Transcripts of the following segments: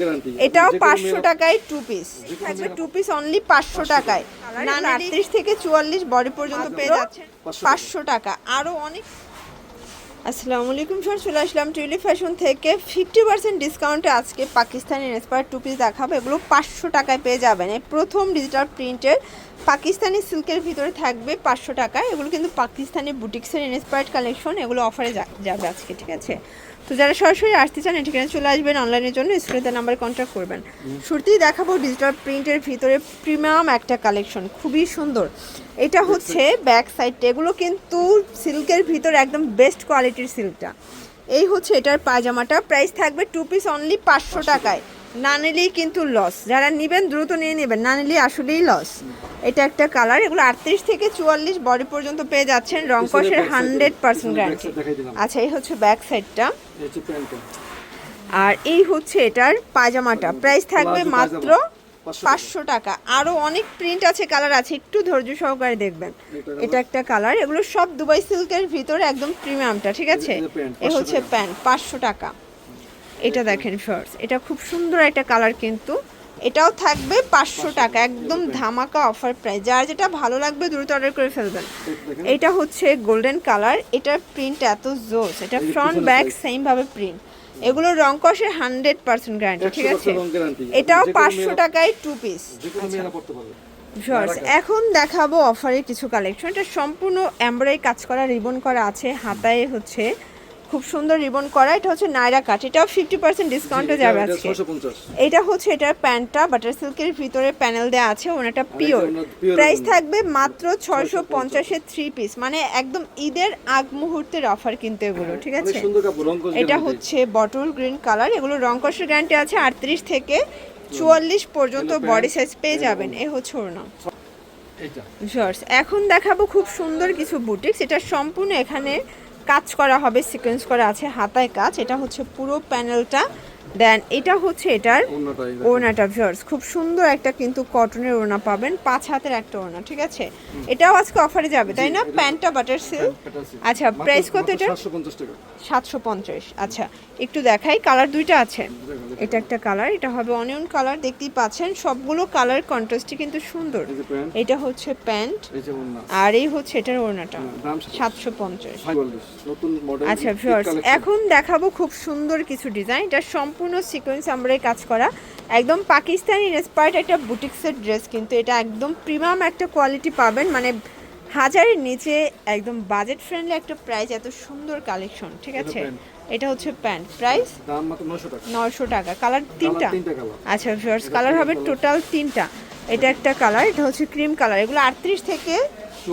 Guarantee এটাও পাঁচশো টাকায় টু পিস থাকবে টু পিস অনলি পাঁচশো টাকায়। না আটত্রিশ থেকে চুয়াল্লিশ বডি পর্যন্ত পেয়ে যাচ্ছে। পাঁচশো টাকা। আরও অনেক আসসালামু আলাইকুম স্যার চলে আসলাম টুইলি ফ্যাশন থেকে। ফিফটি পার্সেন্ট ডিসকাউন্টে আজকে পাকিস্তানি ইন্সপায়ার টু পিস দেখাবো। এগুলো পাঁচশো টাকায় পেয়ে যাবেন। এই প্রথম ডিজিটাল প্রিন্টের পাকিস্তানি সিল্কের ভিতরে থাকবে পাঁচশো টাকায় এগুলো কিন্তু পাকিস্তানি বুটিক্সের ইন্সপায়ার্ড কালেকশন এগুলো অফারে যাবে আজকে ঠিক আছে? তো যারা সরাসরি আসতে চান এখানে চলে আসবেন অনলাইনের জন্য স্ক্রিনে নাম্বার কন্ট্যাক্ট করবেন। সত্যিই দেখাবো ডিজিটাল প্রিন্টের ভিতরে প্রিমিয়াম একটা কালেকশন খুবই সুন্দর। এটা হচ্ছে ব্যাক সাইডটা এগুলো কিন্তু সিল্কের ভিতরে একদম বেস্ট কোয়ালিটির সিল্কটা এই হচ্ছে এটার পায়জামাটা। প্রাইস থাকবে টু পিস অনলি পাঁচশো টাকায়। না নিলেই কিন্তু লস যারা নেবেন দ্রুত নিয়ে নেবেন। না নিলেই আসলেই লস এটা একটা কালার এগুলো আটত্রিশ থেকে চুয়াল্লিশ বডি পর্যন্ত পেয়ে যাচ্ছেন রং কষের হান্ড্রেড পার্সেন্ট গ্যারান্টি আচ্ছা এই হচ্ছে ব্যাক সাইডটা আর এই হচ্ছে এটার পায়জামাটা। প্রাইস থাকবে মাত্র পাঁচশো টাকা। আরও অনেক প্রিন্ট আছে কালার আছে একটু ধৈর্য সহকারে দেখবেন। এটা একটা কালার এগুলো সব দুবাই সিল্কের ভিতরে একদম প্রিমিয়ামটা ঠিক আছে? এ হচ্ছে প্যান্ট পাঁচশো টাকা। এটা দেখেন শর্টস এটা খুব সুন্দর একটা কালার কিন্তু। এটাও থাকবে পাঁচশো টাকা একদম ধামাকা অফার প্রাইস যার যেটা ভালো লাগবে দ্রুত অর্ডার করে ফেলবেন। এটা হচ্ছে গোল্ডেন কালার এটার প্রিন্ট এত জোস। এটা ফ্রন্ট ব্যাক side। সেম ভাবে প্রিন্ট এগুলো রং কষের হান্ড্রেড পার্সেন্ট গ্যারান্টি ঠিক আছে? এটাও পাঁচশো টাকায় টু পিস শর্টস এখন দেখাবো অফারের কিছু কালেকশন এটা সম্পূর্ণ এমব্রয়ডারি কাজ করা রিবন করা আছে। হাতায় হচ্ছে খুব সুন্দর রিবন করা এটা হচ্ছে নাইরা কাট এটাও ফিফটি পার্সেন্ট ডিসকাউন্টে যাবে এটা আজকে। এটা হচ্ছে এটার প্যান্টটা বাটার সিল্কের ভিতরে প্যানেল দেওয়া আছে ওনাটা পিওর প্রাইস। থাকবে মাত্র ছয়শো পঞ্চাশের থ্রি পিস মানে একদম ঈদের আগ মুহূর্তের অফার কিন্তু এগুলো ঠিক আছে? এটা হচ্ছে বটল গ্রিন কালার এগুলো রং কষের গ্যারান্টি আছে আটত্রিশ থেকে চুয়াল্লিশ পর্যন্ত বডি সাইজ পেয়ে যাবেন এ হচ্ছে এটা শর্টস এখন দেখাবো খুব সুন্দর কিছু বুটিক্স এটা সম্পূর্ণ এখানে কাজ করা হবে সিকোয়েন্স করা আছে হাতায় কাজ। এটা হচ্ছে পুরো প্যানেলটা দেন এটা হচ্ছে এটার ওড়নাটা ভিউয়ার্স খুব সুন্দর একটা কিন্তু কটনের ওড়না পাবেন পাঁচ হাতের একটা ওড়না ঠিক আছে? এটাও আজকে অফারে যাবে তাই না? প্যান্টটা বাটার সিল্ক আচ্ছা প্রাইস কত এটা সাতশো পঞ্চাশ আচ্ছা। একটু দেখাই কালার দুইটা আছে। এটা একটা কালার এটা হবে অনিয়ন কালার দেখতেই পাচ্ছেন সবগুলো কালার কন্ট্রাস্টই কিন্তু সুন্দর। এটা হচ্ছে প্যান্ট আর এই হচ্ছে এটার ওড়নাটা সাতশো। পঞ্চাশ। 45 নতুন মডেল আচ্ছা ভিউয়ার্স এখন দেখাবো খুব সুন্দর কিছু ডিজাইন এটা সম্পূর্ণ সিকোয়েন্স আমরাই কাজ করা। একদম পাকিস্তানি ইন্সপায়ার্ড একটা বুটিক্সের ড্রেস কিন্তু এটা একদম প্রিমিয়াম একটা কোয়ালিটি পাবেন। মানে হাজারের নিচে একদম বাজেট ফ্রেন্ডলি একটা প্রাইস এত সুন্দর কালেকশন ঠিক আছে? এটা হচ্ছে প্যান্ট। প্রাইস দাম মাত্র 900 টাকা। নয়শো টাকা। কালার তিনটা? আচ্ছা ভিউয়ার্স কালার হবে টোটাল তিনটা। এটা একটা কালার এটা হচ্ছে ক্রিম কালার এগুলো আটত্রিশ থেকে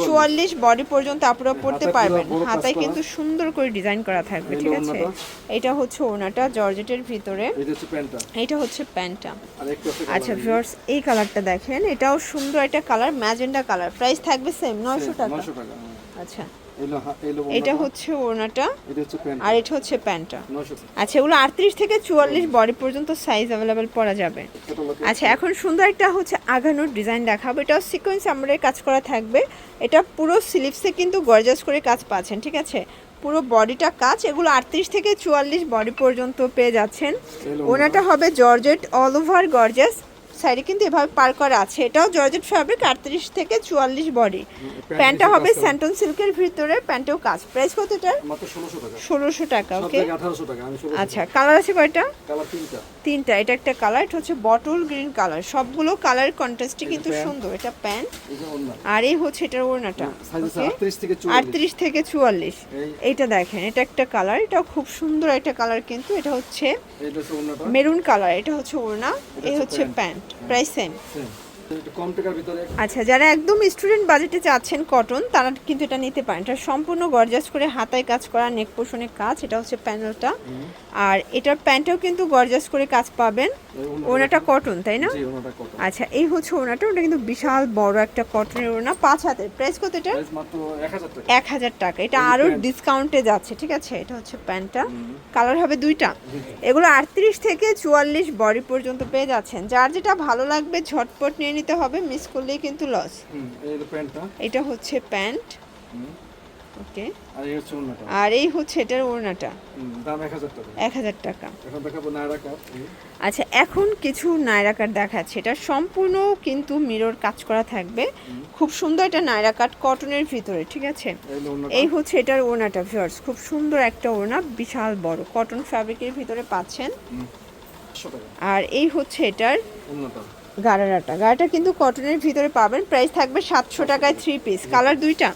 চুয়াল্লিশ। বডি পর্যন্ত আপনারা পড়তে পারবেন। হাতায় কিন্তু সুন্দর করে ডিজাইন করা থাকবে ঠিক আছে? এটা হচ্ছে ওনাটা জর্জেটের ভিতরে। এটা হচ্ছে প্যান্টটা। আচ্ছা ভিউয়ার্স এই কালারটা দেখেন। এটাও সুন্দর একটা কালার ম্যাজেন্ডা কালার প্রাইস থাকবে সেম নয়শো টাকা। 900 টাকা হ্যাঁ। আচ্ছা। এটা হচ্ছে প্যান্ট আর এটা হচ্ছে প্যান্টটা। আচ্ছা এগুলো আটত্রিশ থেকে চুয়াল্লিশ বডি পর্যন্ত সাইজ অ্যাভেলেবেল পরা যাবে। আচ্ছা এখন সুন্দর একটা হচ্ছে আগানোর ডিজাইন দেখাবো। এটাও সিকোয়েন্স আমরাই কাজ করা থাকবে। এটা পুরো স্লিভসে কিন্তু গর্জাস করে কাজ পাচ্ছেন ঠিক আছে? পুরো বডিটা কাজ এগুলো আটত্রিশ থেকে চুয়াল্লিশ বডি পর্যন্ত পেয়ে যাচ্ছেন। ওনাটা হবে জর্জেট অল ওভার গর্জাস সাইডে কিন্তু এভাবে পার করা আছে। এটাও জর্জেট ফ্যাব্রিক আটত্রিশ থেকে চুয়াল্লিশ বডি প্যান্টটা হবে স্যান্টন সিল্কের ভিতরে প্যান্টেও কাজ। প্রাইস কত এটার? মাত্র 1600 টাকা। ষোলোশো টাকা ওকে জায়গায় 1800 টাকা আমি 1600 আচ্ছা কালার আছে কয়টা? তিনটা। এটা একটা কালার এটা হচ্ছে বটল গ্রিন কালার সবগুলো কালার কন্ট্রাস্টই কিন্তু সুন্দর এটা প্যান্ট আর এই হচ্ছে এটার ওড়নাটা সাইজ আছে ওকে 38 থেকে 44 আটত্রিশ থেকে চুয়াল্লিশ। এই এইটা দেখেন এটা একটা কালার এটা খুব সুন্দর একটা কালার কিন্তু এটা হচ্ছে মেরুন কালার এটা হচ্ছে ওড়না এই হচ্ছে প্যান্ট প্রাইস সেম কম টাকার ভিতরে। আচ্ছা যারা একদম স্টুডেন্ট বাজেটে চাচ্ছেন কটন তারা কিন্তু এটা নিতে পারেন। এটা সম্পূর্ণ গর্জাস করে হাতায় কাজ করা নেক পোষণের কাজ এটা হচ্ছে প্যানেলটা আর এটার প্যান্টেও কিন্তু গর্জাস করে কাজ পাবেন। ওড়নাটা কটন তাই না? আচ্ছা এই হচ্ছে ওড়নাটা ওটা কিন্তু বিশাল বড় একটা কটনের ওড়না পাঁচ হাতের। প্রাইস কত এটা? প্রাইস মাত্র 1000 টাকা। এক হাজার টাকা। এটা আরও। ডিসকাউন্টে যাচ্ছে ঠিক আছে? এটা হচ্ছে প্যান্টটা। কালার হবে দুইটা। এগুলো আটত্রিশ থেকে চুয়াল্লিশ বডি পর্যন্ত পেয়ে যাচ্ছেন। যার যেটা ভালো লাগবে ঝটপট নিয়ে নিতে হবে মিস করলেই কিন্তু লস এটা হচ্ছে প্যান্ট। ওকে। আর এই হচ্ছে অন্যটা আর এই হচ্ছে এটার ওড়নাটা। দাম এক হাজার টাকা। আচ্ছা এখন কিছু নায়রা কাট দেখাচ্ছে। এটা সম্পূর্ণ কিন্তু মিরর কাজ করা থাকবে। খুব সুন্দর এটা নায়রা কাট কটনের ভিতরে ঠিক আছে? এই হচ্ছে এটার ওড়নাটা ভিউয়ার্স খুব সুন্দর একটা ওড়না বিশাল বড়। কটন ফ্যাব্রিকের ভিতরে পাচ্ছেন। আর এই হচ্ছে এটার গারারাটা গারাটা কিন্তু কটনের ভিতরে পাবেন। প্রাইস থাকবে সাতশো টাকায় থ্রি পিস কালার দুইটা?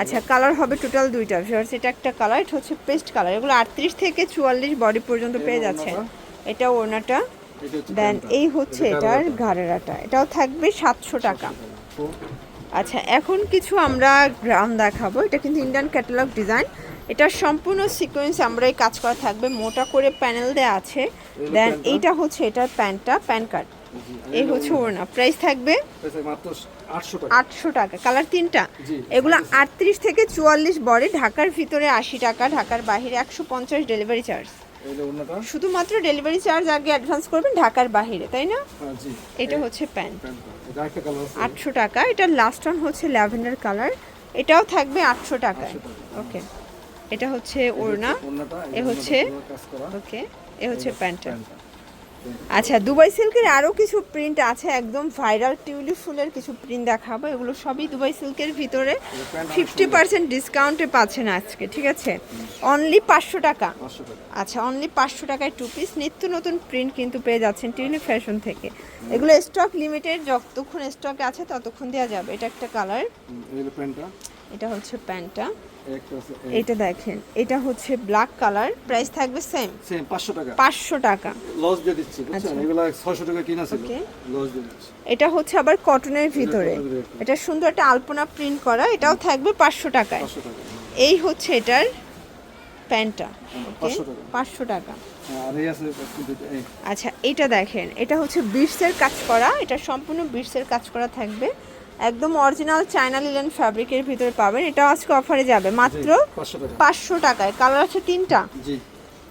আচ্ছা কালার হবে টোটাল দুইটা। ভিউয়ার্স এটা একটা কালার এটা হচ্ছে পেস্ট কালার এগুলো আটত্রিশ থেকে চুয়াল্লিশ বডি পর্যন্ত পেয়ে যাচ্ছে এটা হচ্ছে দেন এই হচ্ছে এটার। ঘাড়েরাটা এটাও থাকবে সাতশো টাকা। আচ্ছা এখন কিছু আমরা গ্রাম দেখাবো। এটা কিন্তু ইন্ডিয়ান ক্যাটালগ ডিজাইন এটা সম্পূর্ণ সিকোয়েন্স আমরা এই কাজ করা থাকবে। মোটা করে প্যানেল দেওয়া আছে। দেন এইটা হচ্ছে এটার প্যান্টটা প্যান কার্ড এই হচ্ছে ওড়না। প্রাইস থাকবে আটশো টাকা। কালার তিনটা। এগুলো আটত্রিশ থেকে চুয়াল্লিশ বডি। ঢাকার ভিতরে আশি টাকা ঢাকার বাহিরে একশো পঞ্চাশ ডেলিভারি চার্জ শুধুমাত্র ডেলিভারি চার্জ আগে অ্যাডভান্স করবেন ঢাকার বাহিরে তাই না? হ্যাঁ, এটা হচ্ছে প্যান্ট এটা আটশো টাকা। এটার লাস্ট অন হচ্ছে ল্যাভেন্ডার কালার এটাও থাকবে আটশো টাকায়। 800 টাকা। ওকে এটা হচ্ছে ওড়না। এ হচ্ছে ওকে এ হচ্ছে প্যান্টটা আচ্ছা দুবাই সিল্কের আরও কিছু প্রিন্ট আছে একদম ভাইরাল টিউলিপ ফুলের কিছু প্রিন্ট দেখাবো। এগুলো সবই দুবাই সিল্কের ভিতরে ফিফটি পার্সেন্ট ডিসকাউন্টে পাচ্ছেন আজকে ঠিক আছে? অনলি পাঁচশো টাকা। পাঁচশো টাকা। আচ্ছা অনলি পাঁচশো টাকায় টু পিস নিত্য নতুন প্রিন্ট কিন্তু পেয়ে যাচ্ছেন টিউলিপ ফ্যাশন থেকে। এগুলো স্টক লিমিটেড যতক্ষণ স্টকে আছে ততক্ষণ দেওয়া যাবে। এটা একটা কালার এটা হচ্ছে প্যান্টটা। এটা দেখেন এটা হচ্ছে ব্ল্যাক কালার প্রাইস থাকবে সেম সেম পাঁচশো টাকা। পাঁচশো টাকা। লস দিয়ে দিচ্ছি বুঝছেন? আচ্ছা। এগুলা ছয়শো টাকা কিনা ছিল. লস দিয়ে দিচ্ছি। এটা হচ্ছে আবার কটনের ভিতরে। এটা সুন্দর একটা আলপনা প্রিন্ট করা এটাও থাকবে পাঁচশো টাকায়। পাঁচশো টাকা। এই হচ্ছে এটার প্যান্টটা ওকে 500 টাকা। পাঁচশো টাকা। হ্যাঁ, আচ্ছা এটা দেখেন এটা হচ্ছে বিটসের কাজ করা এটা সম্পূর্ণ বিটসের কাজ করা থাকবে। একদম অরিজিনাল চায়না লিলেন ফ্যাব্রিকের ভিতরে পাবেন। এটা আজকে অফারে যাবে। মাত্র পাঁচশো টাকায়। কালার আছে তিনটা?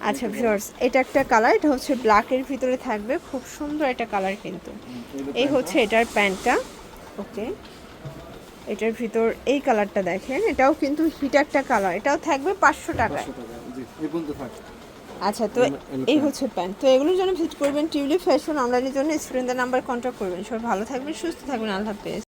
আচ্ছা ভিউয়ার্স এটা একটা কালার এটা হচ্ছে ব্ল্যাকের ভিতরে থাকবে। খুব সুন্দর একটা কালার কিন্তু। এই হচ্ছে এটার প্যান্টটা। ওকে এটার ভিতর এই কালারটা দেখেন। এটাও কিন্তু হিট একটা কালার এটাও থাকবে পাঁচশো টাকায়। আচ্ছা তো এই হচ্ছে প্যান্ট। তো এগুলোর জন্য ভিজিট করবেন টিউলিপ ফ্যাশন অনলাইনের জন্য। স্টুডেন্টদের নাম্বার কন্ট্যাক্ট করবেন। সবাই ভালো থাকবেন সুস্থ থাকবেন। আল্লাহ হাফেজ।